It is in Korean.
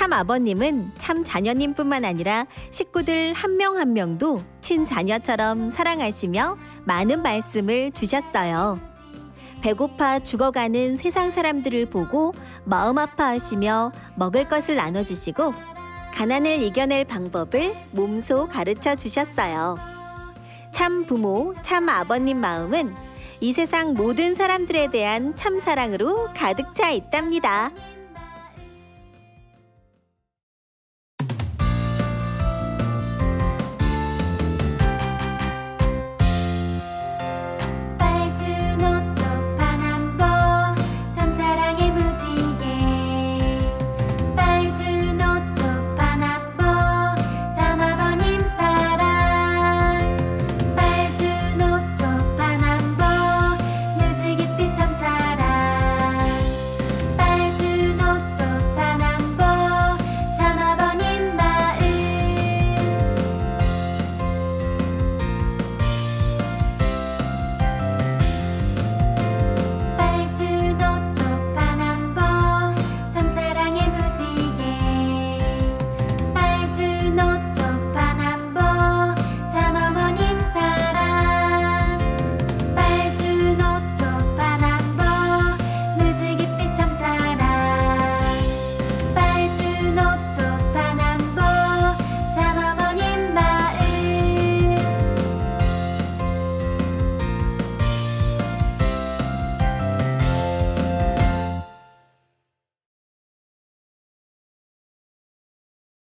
참 아버님은 참 자녀님뿐만 아니라 식구들 한 명 한 명도 친자녀처럼 사랑하시며 많은 말씀을 주셨어요. 배고파 죽어가는 세상 사람들을 보고 마음 아파하시며 먹을 것을 나눠주시고 가난을 이겨낼 방법을 몸소 가르쳐 주셨어요. 참 부모, 참 아버님 마음은 이 세상 모든 사람들에 대한 참 사랑으로 가득 차 있답니다.